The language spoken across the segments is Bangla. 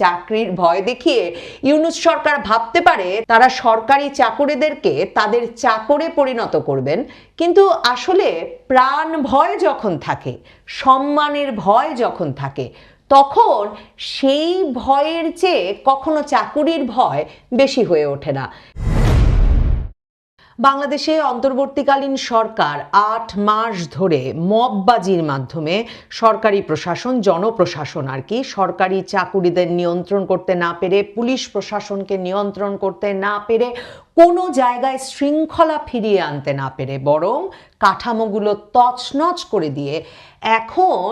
চাকরির ভয় দেখিয়ে ইউনুস সরকার ভাবতে পারে তারা সরকারি চাকরিদেরকে তাদের চাকরে পরিণত করবেন। কিন্তু আসলে প্রাণ ভয় যখন থাকে, সম্মানের ভয় যখন থাকে, তখন সেই ভয়ের চেয়ে কখনো চাকুরির ভয় বেশি হয়ে ওঠে না। বাংলাদেশে অন্তর্বর্তীকালীন সরকার আট মাস ধরে মববাজির মাধ্যমে সরকারি প্রশাসন, জনপ্রশাসন আর কি সরকারি চাকুরিদের নিয়ন্ত্রণ করতে না পেরে, পুলিশ প্রশাসনকে নিয়ন্ত্রণ করতে না পেরে, কোনো জায়গায় শৃঙ্খলা ফিরিয়ে আনতে না পেরে, বরং কাঠামোগুলো তছনছ করে দিয়ে এখন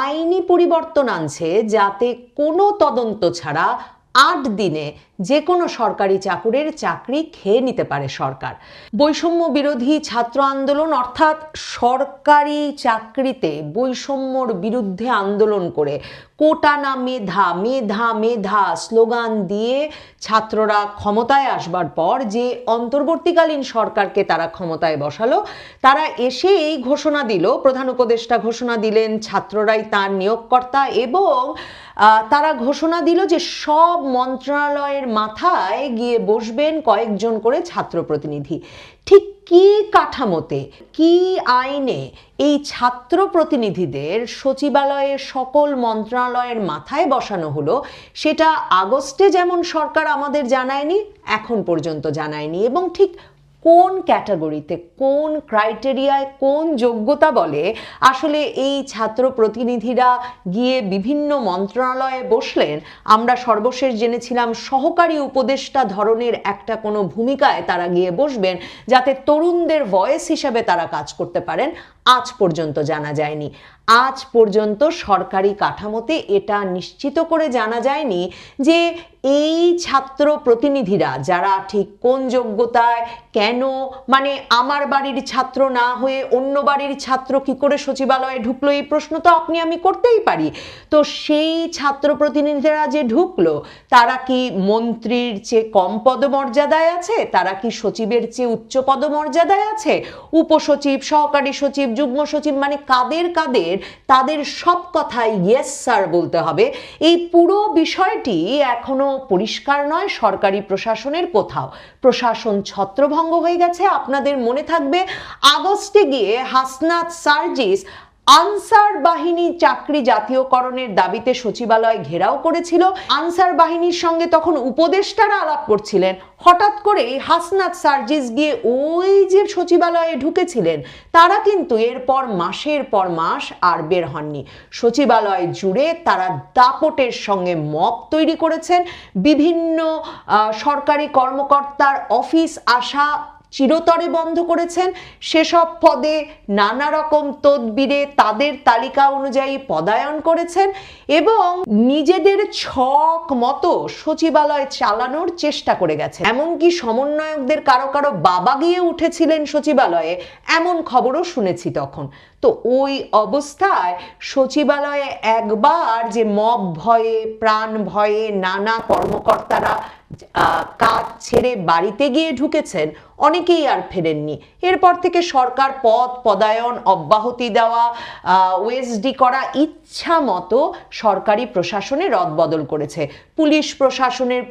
আইনি পরিবর্তন আনছে যাতে কোনো তদন্ত ছাড়া আট দিনে যে কোনো সরকারি চাকুরের চাকরি খেয়ে নিতে পারে সরকার। বৈষম্য বিরোধী ছাত্র আন্দোলন অর্থাৎ সরকারি চাকরিতে বৈষম্যর বিরুদ্ধে আন্দোলন করে কোটা না মেধা মেধা মেধা স্লোগান দিয়ে ছাত্ররা ক্ষমতায় আসবার পর যে অন্তর্বর্তীকালীন সরকারকে তারা ক্ষমতায় বসালো, তারা এসে এই ঘোষণা দিল, প্রধান উপদেষ্টা ঘোষণা দিলেন, ছাত্ররাই তার নিয়োগকর্তা এবং তারা ঘোষণা দিল যে সব মন্ত্রণালয়ের মাথায় গিয়ে বসবেন কয়েকজন করে ছাত্র প্রতিনিধি ঠিক কি কাঠামোতে, কি আইনে এই ছাত্র প্রতিনিধিদের সচিবালয়ের সকল মন্ত্রণালয়ের মাথায় বসানো হলো, সেটা আগস্টে যেমন সরকার আমাদের জানায়নি, এখন পর্যন্ত জানায়নি এবং ঠিক কোন ক্যাটাগরিতে, কোন ক্রাইটেরিয়ায়, কোন যোগ্যতা বলে আসলে এই ছাত্র প্রতিনিধিরা গিয়ে বিভিন্ন মন্ত্রণালয়ে বসলেন। আমরা সর্বশেষ জেনেছিলাম সহকারী উপদেষ্টা ধরনের একটা কোনো ভূমিকায় তারা গিয়ে বসবেন যাতে তরুণদের ভয়েস হিসাবে তারা কাজ করতে পারেন। আজ পর্যন্ত জানা যায়নি। আজ পর্যন্ত সরকারি কাঠামোতে এটা নিশ্চিত করে জানা যায়নি যে এই ছাত্র প্রতিনিধিরা যারা ঠিক কোন যোগ্যতায়, কেন মানে আমার বাড়ির ছাত্র না হয়ে অন্য বাড়ির ছাত্র কি করে সচিবালয়ে ঢুকলো, এই প্রশ্ন তো আপনি, আমি করতেই পারি। তো সেই ছাত্র প্রতিনিধিরা যে ঢুকলো, তারা কি মন্ত্রীর চেয়ে কম পদমর্যাদায় আছে? তারা কি সচিবের চেয়ে উচ্চ পদমর্যাদায় আছে? উপসচিব, সহকারী সচিব যুগ্ম সচিব মানে কাদের কাদের, তাদের সব কথাই ইয়েস স্যার বলতে হবে। এই পুরো বিষয়টি এখনও পরিষ্কার নয়, সরকারি প্রশাসনের কোথাও। প্রশাসন ছত্রভঙ্গ হয়ে গেছে, আপনাদের মনে থাকবে। আগস্টে গিয়ে হাসনাত সার্জিস আনসার বাহিনী চাকরি জাতীয়করণের দাবিতে সচিবালয় ঘেরাও করেছিল। আনসার বাহিনীর সঙ্গে তখন উপদেষ্টারা আলাপ করছিলেন। হঠাৎ করে হাসনাত সার্জিস গিয়ে ওই যে সচিবালয়ে ঢুকেছিলেন, তারা কিন্তু এরপর মাসের পর মাস আর বের হননি। সচিবালয় জুড়ে তারা দাপটের সঙ্গে মপ তৈরি করেছেন। বিভিন্ন সরকারি কর্মকর্তার অফিস আসা চিরতরে বন্ধ করেছেন। সেসব পদে নানা রকম তদবিরে তাদের তালিকা অনুযায়ী পদায়ন করেছেন এবং নিজেদের ছক মতো সচিবালয় চালানোর চেষ্টা করে গেছে এমনকি সমন্বয়কদের কারও কারও বাবা গিয়ে উঠেছিলেন সচিবালয়ে, এমন খবরও শুনেছি তখন। তো ওই অবস্থায় সচিবালয়ে একবার যে মব ভয়ে, প্রাণ ভয়ে নানা কর্মকর্তারা কাজ ছেড়ে বাড়িতে গিয়ে ঢুকেছেন অনেকেই আর ফেরেননি। এরপর থেকে সরকার পদ পদায়ন, অব্যাহতি দেওয়া ওএসডি করা ইচ্ছা মতো সরকারি প্রশাসনে রদবদল করেছে। পুলিশ প্রশাসনের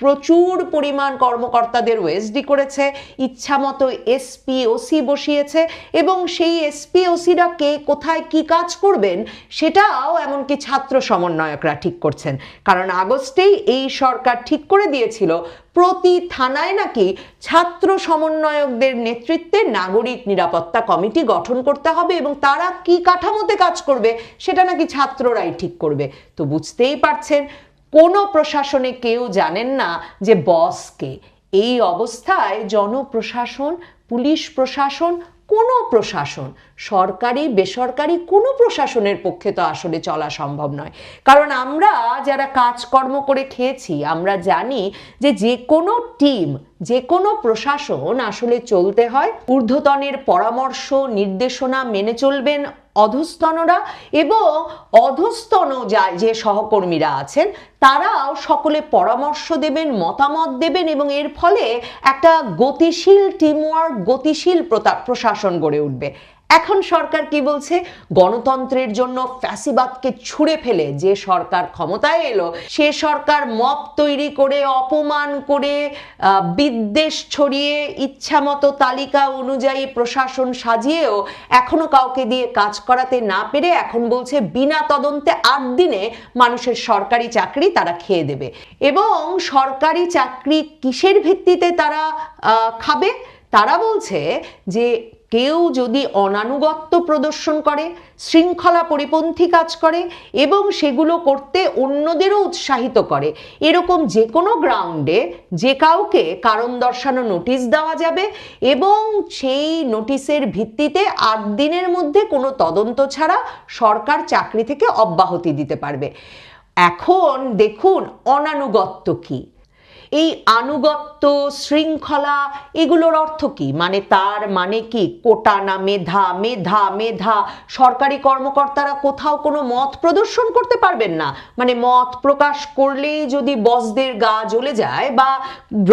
প্রচুর পরিমাণ কর্মকর্তাদের ওএসডি করেছে, ইচ্ছা মতো এসপি ওসি বসিয়েছে এবং সেই এসপি ওসিরা কে, কোথায় কি কাজ করবেন সেটাও এমনকি ছাত্র সমন্বয়করা ঠিক করছেন। কারণ আগস্টেই এই সরকার ঠিক করে দিয়েছিল প্রতি থানায় নাকি ছাত্র সমন্বয়কদের নেতৃত্বে নাগরিক নিরাপত্তা কমিটি গঠন করতে হবে এবং তারা কি কাঠামোতে কাজ করবে সেটা নাকি ছাত্ররাই ঠিক করবে? তো বুঝতেই পারছেন, কোনো প্রশাসনে কেউ জানেন না যে বসকে। এই অবস্থায় জনপ্রশাসন, পুলিশ প্রশাসন কোনো প্রশাসন, সরকারি, বেসরকারি কোনো প্রশাসনের পক্ষে তো আসলে চলা সম্ভব নয়। কারণ আমরা যারা কাজকর্ম করে খেয়েছি, আমরা জানি যে যে কোনো টিম, যে কোনো প্রশাসন আসলে চলতে হয়। ঊর্ধ্বতনের পরামর্শ, নির্দেশনা মেনে চলবেন অধস্তনরা এবং অধস্তন যা সহকর্মীরা আছেন, তারাও সকলে পরামর্শ দেবেন, মতামত দেবেন এবং এর ফলে একটা গতিশীল টিমওয়ার্ক গতিশীল প্রশাসন গড়ে উঠবে। এখন সরকার কি বলছে? গণতন্ত্রের জন্য ফ্যাসিবাদকে ছুঁড়ে ফেলে যে সরকার ক্ষমতায় এলো, সে সরকার মপ তৈরি করে, অপমান করে বিদ্বেষ ছড়িয়ে, ইচ্ছামতো তালিকা অনুযায়ী প্রশাসন সাজিয়েও এখনও কাউকে দিয়ে কাজ করাতে না পেরে এখন বলছে বিনা তদন্তে আট দিনে মানুষের সরকারি চাকরি তারা খেয়ে দেবে। এবং সরকারি চাকরি কিসের ভিত্তিতে তারা খাবে? তারা বলছে যে কেউ যদি অনানুগত্য প্রদর্শন করে, শৃঙ্খলা পরিপন্থী কাজ করে এবং সেগুলো করতে অন্যদেরও উৎসাহিত করে, এরকম যে কোনো গ্রাউন্ডে যে কাউকে কারণ দর্শানো নোটিশ দেওয়া যাবে এবং সেই নোটিশের ভিত্তিতে আট দিনের মধ্যে কোনো তদন্ত ছাড়া সরকার চাকরি থেকে অব্যাহতি দিতে পারবে। এখন দেখুন অনানুগত্য কি। এই আনুগত্য, শৃঙ্খলা, এগুলোর অর্থ কি? মানে তার মানে কি? কোটা না মেধা মেধা মেধা। সরকারি কর্মকর্তারা কোথাও কোনো মত প্রদর্শন করতে পারবেন না। মানে মত প্রকাশ করলেই যদি বসদের গা জ্বলে যায় বা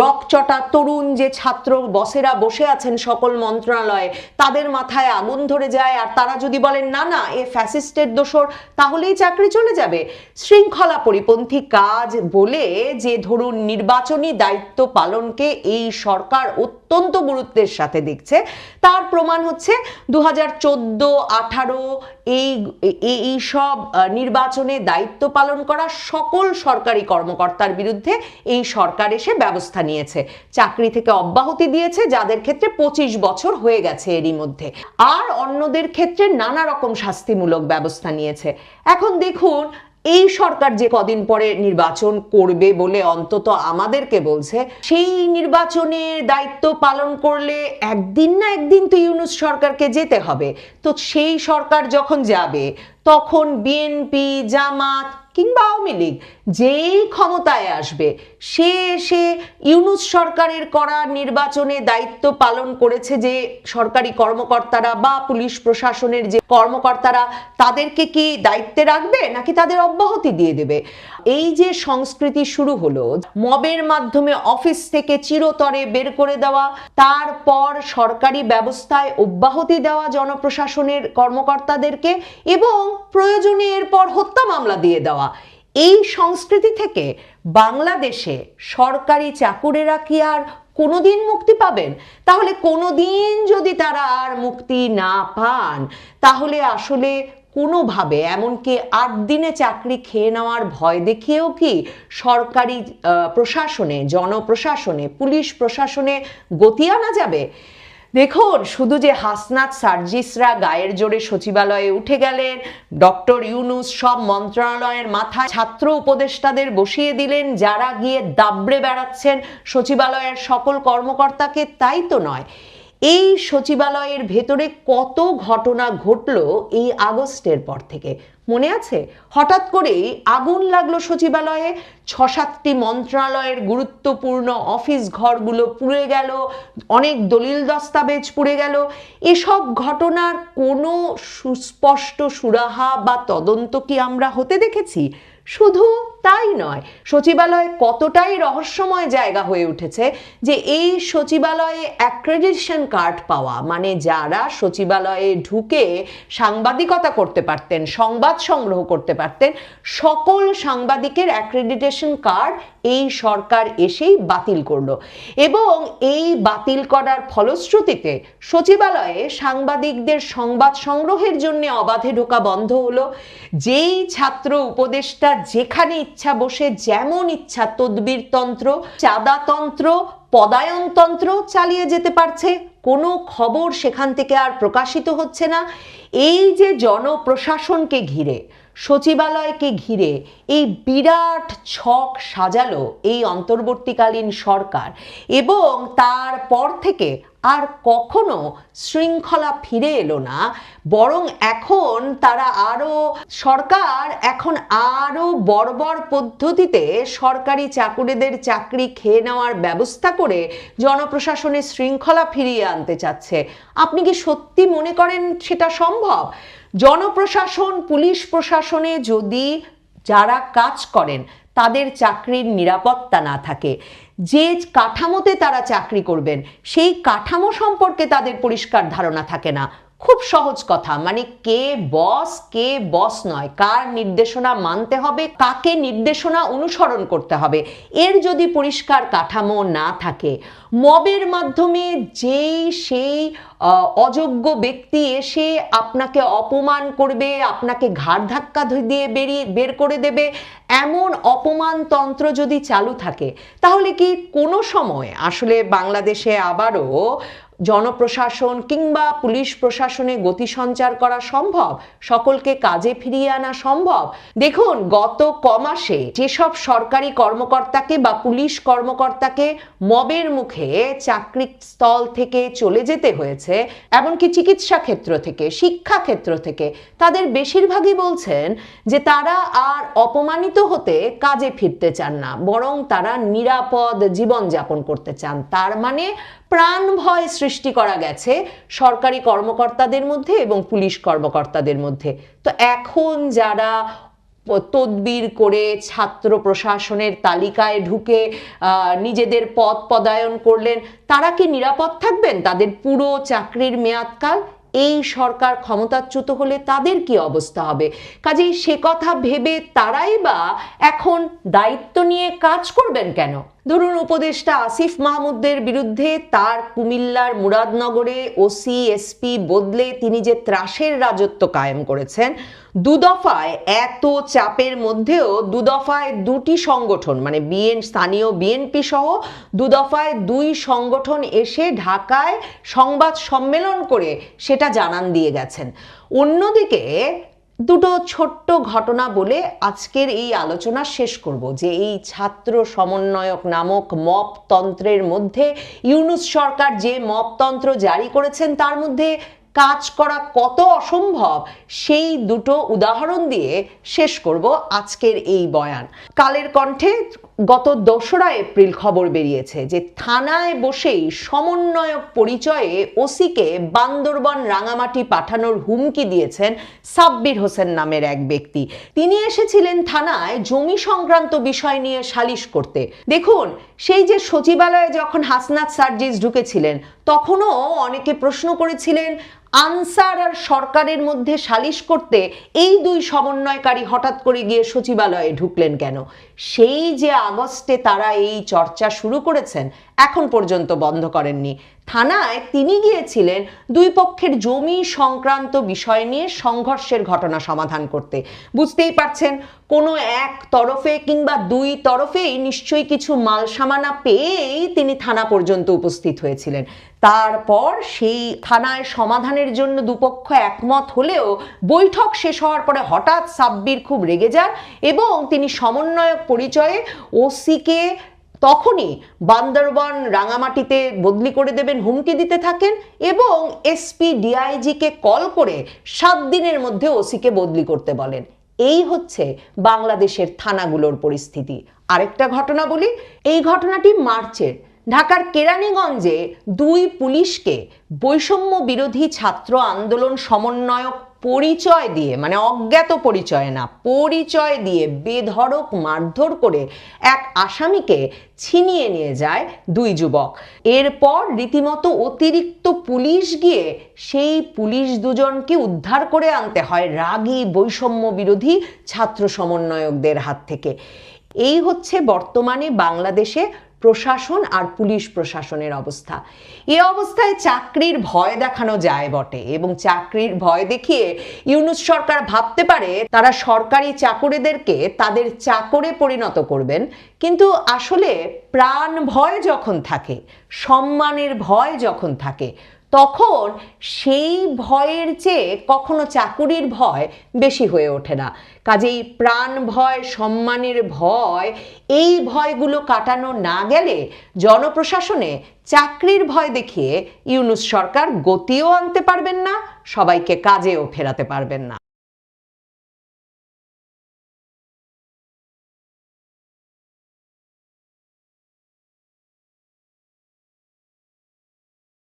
রকচটা তরুণ যে ছাত্র বসেরা বসে আছেন সকল মন্ত্রণালয়ে, তাদের মাথায় আগুন ধরে যায় আর তারা যদি বলেন, না না, এ ফ্যাসিস্টের দোষর, তাহলেই চাকরি চলে যাবে। শৃঙ্খলা পরিপন্থী কাজ বলে যে ধরুন নির্বাচনী দায়িত্ব পালনকে এই সরকার অত্যন্ত গুরুত্বের সাথে দেখছে। তার প্রমাণ হচ্ছে দু হাজার চোদ্দ আঠারো এই- এই সব নির্বাচনে দায়িত্ব পালন করা সকল সরকারি কর্মকর্তার বিরুদ্ধে এই সরকার এসে ব্যবস্থা নিয়েছে। চাকরি থেকে অব্যাহতি দিয়েছে, যাদের ক্ষেত্রে পঁচিশ বছর হয়ে গেছে এরই মধ্যে। আর অন্যদের ক্ষেত্রে নানা রকম শাস্তিমূলক ব্যবস্থা নিয়েছে। এখন দেখুন এই সরকার যে কদিন পরে নির্বাচন করবে বলে অন্তত আমাদেরকে বলছে, সেই নির্বাচনের দায়িত্ব পালন করলে একদিন না একদিন তো ইউনুস সরকারকে যেতে হবে। তো সেই সরকার যখন যাবে, তখন বিএনপি, জামাত কিংবা আওয়ামী লীগ, যেই ক্ষমতায় আসবে, সে সে ইউনুস সরকারের করা নির্বাচনে দায়িত্ব পালন করেছে যে সরকারি কর্মকর্তারা বা পুলিশ প্রশাসনের যে কর্মকর্তারা, তাদেরকে কি দায়িত্বে রাখবে নাকি তাদের অব্যাহতি দিয়ে দেবে? এই যে সংস্কৃতি শুরু হলো, মবের মাধ্যমে অফিস থেকে চিরতরে বের করে দেওয়া, তারপর সরকারি ব্যবস্থায় অব্যাহতি দেওয়া জনপ্রশাসনের কর্মকর্তাদেরকে এবং প্রয়োজনে এরপর হত্যা মামলা দিয়ে দেওয়া এই সংস্কৃতি থেকে বাংলাদেশে সরকারি চাকুরেরা কি আর কোনোদিন মুক্তি পাবেন? তাহলে কোনোদিন যদি তারা আর মুক্তি না পান, তাহলে আসলে কোনোভাবে, এমনকি আট দিনে চাকরি খেয়ে নেওয়ার ভয় দেখিয়েও কি সরকারি প্রশাসনে, জনপ্রশাসনে, পুলিশ প্রশাসনে গতি আনা যাবে? দেখুন, শুধু যে হাসনাত সার্জিসরা গায়ের জোরে সচিবালয়ে উঠে গেলেন, ডক্টর ইউনুস সব মন্ত্রণালয়ের মাথায় ছাত্র উপদেষ্টাদের বসিয়ে দিলেন, যারা গিয়ে দাবড়ে বেড়াচ্ছেন সচিবালয়ের সকল কর্মকর্তাকে, তাই তো নয়। এই সচিবালয়ের ভেতরে কত ঘটনা ঘটলো এই আগস্টের পর থেকে? মনে আছে? হঠাৎ করেই আগুন লাগল সচিবালয়ে ছ সাতটি মন্ত্রণালয়ের গুরুত্বপূর্ণ অফিস ঘরগুলো পুড়ে গেল, অনেক দলিল দস্তাবেজ পুড়ে গেল। এসব ঘটনার কোনো সুস্পষ্ট সুরাহা বা তদন্ত কি আমরা হতে দেখেছি? শুধু তাই নয়। সচিবালয় কতটাই রহস্যময় জায়গা হয়ে উঠেছে যে এই সচিবালয়ে অ্যাক্রেডিটেশন কার্ড পাওয়া মানে যারা সচিবালয়ে ঢুকে সাংবাদিকতা করতে পারতেন, সংবাদ সংগ্রহ করতে পারতেন, সকল সাংবাদিকের অ্যাক্রেডিটেশন কার্ড এই সরকার এসেই বাতিল করল। এবং এই বাতিল করার ফলশ্রুতিতে সচিবালয়ে সাংবাদিকদের সংবাদ সংগ্রহের জন্য অবাধে ঢোকা বন্ধ হলো। যেই ছাত্র উপদেষ্টা যেখানে ইচ্ছা বসে যেমন ইচ্ছা তদ্বির তন্ত্র চাঁদাতন্ত্র পদায়নতন্ত্র চালিয়ে যেতে পারছে। কোনো খবর সেখান থেকে আর প্রকাশিত হচ্ছে না। এই যে জনপ্রশাসনকে ঘিরে সচিবালয়কে ঘিরে এই বিরাট ছক সাজালো এই অন্তর্বর্তীকালীন সরকার এবং তারপর থেকে আর কখনো শৃঙ্খলা ফিরে এলো না, বরং এখন তারা আরও সরকার এখন আরও বর্বর পদ্ধতিতে সরকারি চাকুরিদের চাকরি খেয়ে নেওয়ার ব্যবস্থা করে জনপ্রশাসনের শৃঙ্খলা ফিরিয়ে আনতে চাচ্ছে। আপনি কি সত্যি মনে করেন সেটা সম্ভব? জনপ্রশাসন, পুলিশ প্রশাসনে যদি যারা কাজ করেন, তাদের চাকরির নিরাপত্তা না থাকে, যে কাঠামোতে তারা চাকরি করবেন, সেই কাঠামো সম্পর্কে তাদের পরিষ্কার ধারণা থাকে না। খুব সহজ কথা মানে কে বস কে বস নয়, কার নির্দেশনা মানতে হবে, কাকে নির্দেশনা অনুসরণ করতে হবে। এর যদি পরিষ্কার কাঠামো না থাকে, মবের মাধ্যমে যেই সেই অযোগ্য ব্যক্তি এসে আপনাকে অপমান করবে, আপনাকে ঘাড় ধাক্কা দিয়ে বেরিয়ে, বের করে দেবে, এমন অপমানতন্ত্র যদি চালু থাকে, তাহলে কি কোনো সময়, আসলে বাংলাদেশে আবারও জনপ্রশাসন কিংবা পুলিশ প্রশাসনে গতি সঞ্চার করা সম্ভব? সকলকে কাজে ফিরিয়ে আনা সম্ভব? দেখুন, গত কমাসে যেসব সরকারি কর্মকর্তাকে বা পুলিশ কর্মকর্তাকে মবের মুখে চাকরি স্থল থেকে চলে যেতে হয়েছে, এমনকি চিকিৎসা ক্ষেত্র থেকে, শিক্ষা ক্ষেত্র থেকে, তাদের বেশিরভাগই বলছেন যে তারা আর অপমানিত হতে কাজে ফিরতে চান না, বরং তারা নিরাপদ জীবনযাপন করতে চান। তার মানে প্রাণ ভয় সৃষ্টি করা গেছে সরকারি কর্মকর্তাদের মধ্যে এবং পুলিশ কর্মকর্তাদের মধ্যে। তো এখন যারা তদবির করে ছাত্র প্রশাসনের তালিকায় ঢুকে নিজেদের পদ পদায়ন করলেন, তারা কি নিরাপদ থাকবেন? তাদের পুরো চাকরির মেয়াদকাল? এই সরকার ক্ষমতাচ্যুত হলে তাদের কি অবস্থা হবে? কাজেই সে কথা ভেবে তারাই বা এখন দায়িত্ব নিয়ে কাজ করবেন কেন? ধরুন উপদেষ্টা আসিফ মাহমুদের বিরুদ্ধে তার কুমিল্লার মুরাদনগরে ওসি এসপি বদলে তিনি যে ত্রাসের রাজত্ব কায়েম করেছেন, দুদফায় এত চাপের মধ্যেও দুদফায় দুটি সংগঠন মানে বিএন স্থানীয় বিএনপি সহ দুদফায় দুই সংগঠন এসে ঢাকায় সংবাদ সম্মেলন করে সেটা জানান দিয়ে গেছেন। অন্যদিকে দুটো ছোট্ট ঘটনা বলে আজকের এই আলোচনা শেষ করব, যে এই ছাত্র সমন্বয়ক নামক মপ তন্ত্রের মধ্যে ইউনুস সরকার যে মপতন্ত্র জারি করেছেন, তার মধ্যে কাজ করা কত অসম্ভব, সেই দুটো উদাহরণ দিয়ে শেষ করব আজকের এই বয়ান। কালের কণ্ঠে গত দোসরা এপ্রিল খবর বেরিয়েছে যে থানায় বসেই সমন্বয়ক পরিচয়ে ওসিকে বান্দরবন রাঙামাটি পাঠানোর হুমকি দিয়েছেন সাব্বির হোসেন নামের এক ব্যক্তি। তিনি এসেছিলেন থানায় জমি সংক্রান্ত বিষয় নিয়ে সালিশ করতে। দেখুন, সেই যে সচিবালয়ে যখন হাসনাত সার্জিস ঢুকেছিলেন, তখনও অনেকে প্রশ্ন করেছিলেন আনসার আর সরকারের মধ্যে সালিশ করতে এই দুই সমন্বয়কারী হঠাৎ করে গিয়ে সচিবালয়ে ঢুকলেন কেন? সেই যে আগস্টে তারা এই চর্চা শুরু করেছেন, এখন পর্যন্ত বন্ধ করেননি। থানায় তিনি গিয়েছিলেন দুই পক্ষের জমি সংক্রান্ত বিষয় নিয়ে সংঘর্ষের ঘটনা সমাধান করতে। বুঝতেই পারছেন, কোনো এক তরফে কিংবা দুই তরফেই নিশ্চয়ই কিছু মাল সামানা পেয়েই তিনি থানা পর্যন্ত উপস্থিত হয়েছিলেন। তারপর সেই থানায় সমাধানের জন্য দুপক্ষ একমত হলেও বৈঠক শেষ হওয়ার পরে হঠাৎ সাব্বির খুব রেগে যান এবং তিনি সমন্বয়ক পরিচয়ে ওসিকে তখনই বান্দরবান রাঙামাটিতে বদলি করে দেবেন, হুমকি দিতে থাকেন এবং এসপি ডিআইজিকে কল করে সাত দিনের মধ্যে ওসিকে বদলি করতে বলেন। এই হচ্ছে বাংলাদেশের থানাগুলোর পরিস্থিতি। আরেকটা ঘটনা বলি, এই ঘটনাটি মার্চের। ঢাকার কেরানীগঞ্জে দুই পুলিশকে বৈষম্য বিরোধী ছাত্র আন্দোলন সমন্বয়ক পরিচয় দিয়ে মানে অজ্ঞাত পরিচয় না, পরিচয় দিয়ে বেধড়ক মারধর করে এক আসামিকে ছিনিয়ে নিয়ে যায় দুই যুবক। এরপর রীতিমতো অতিরিক্ত পুলিশ গিয়ে সেই পুলিশ দুজনকে উদ্ধার করে আনতে হয় রাগী বৈষম্য বিরোধী ছাত্র সমন্বয়কদের হাত থেকে। এই হচ্ছে বর্তমানে বাংলাদেশে প্রশাসন আর পুলিশ প্রশাসনের অবস্থা। এ অবস্থায় চাকরির ভয় দেখানো যায় বটে এবং চাকরির ভয় দেখিয়ে ইউনুস সরকার ভাবতে পারে, তারা সরকারি চাকরিদেরকে তাদের চাকরে পরিণত করবেন। কিন্তু আসলে প্রাণ ভয় যখন থাকে, সম্মানের ভয় যখন থাকে তখন সেই ভয়ের চেয়ে কখনো চাকুরির ভয় বেশি হয়ে ওঠে না। কাজেই প্রাণ ভয়, সম্মানের ভয়, এই ভয়গুলো কাটানো না গেলে জনপ্রশাসনে চাকরির ভয় দেখিয়ে ইউনুস সরকার গতিও আনতে পারবেন না, সবাইকে কাজেও ফেরাতে পারবেন না।